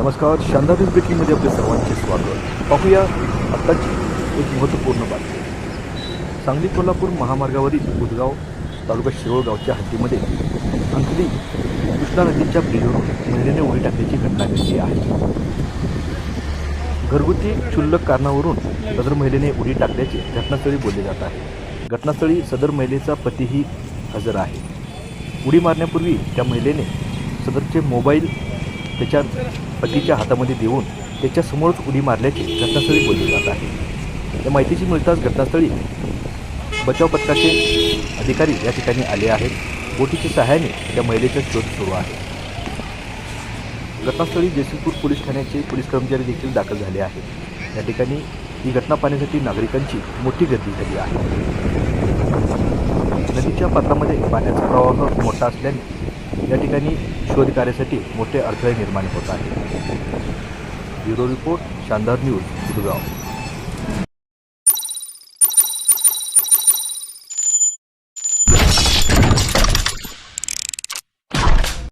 नमस्कार शानदार ब्रेकिंगमध्ये आपले सर्वांचे स्वागत. पाहूया आत्ताची एक महत्त्वपूर्ण बातमी. सांगली कोल्हापूर महामार्गावरील उदगाव तालुका शिरोळ गावच्या हद्दीमध्ये अंकली कृष्णा नदीच्या ब्रिजवरून महिलेने उडी टाकण्याची घटना घडली आहे. घरगुती क्षुल्लक कारणावरून सदर महिलेने उडी टाकल्याचे घटनास्थळी बोलले जात आहे. घटनास्थळी सदर महिलेचा पतीही हजर आहे. उडी मारण्यापूर्वी त्या महिलेने सदरचे मोबाईल त्याच्या पतीच्या हातामध्ये देऊन त्याच्यासमोरच उडी मारल्याचे घटनास्थळी बोलले जात आहे. या माहितीची मिळताच घटनास्थळी बचाव पथकाचे अधिकारी या ठिकाणी आले आहेत. बोटीच्या सहाय्याने त्या महिलेचा शोध सुरू आहे. घटनास्थळी जयसिंगपूर पोलीस ठाण्याचे पोलीस कर्मचारी देखील दाखल झाले आहेत. या ठिकाणी ही घटना पाहण्यासाठी नागरिकांची मोठी गर्दी झाली आहे. नदीच्या पात्रामध्ये पाण्याचा प्रवाह मोठा असल्याने या ठिकाणी शोध कार्यासाठी मोठे अडथळे निर्माण होत आहेत. Bureau report Shandar news Budhgaon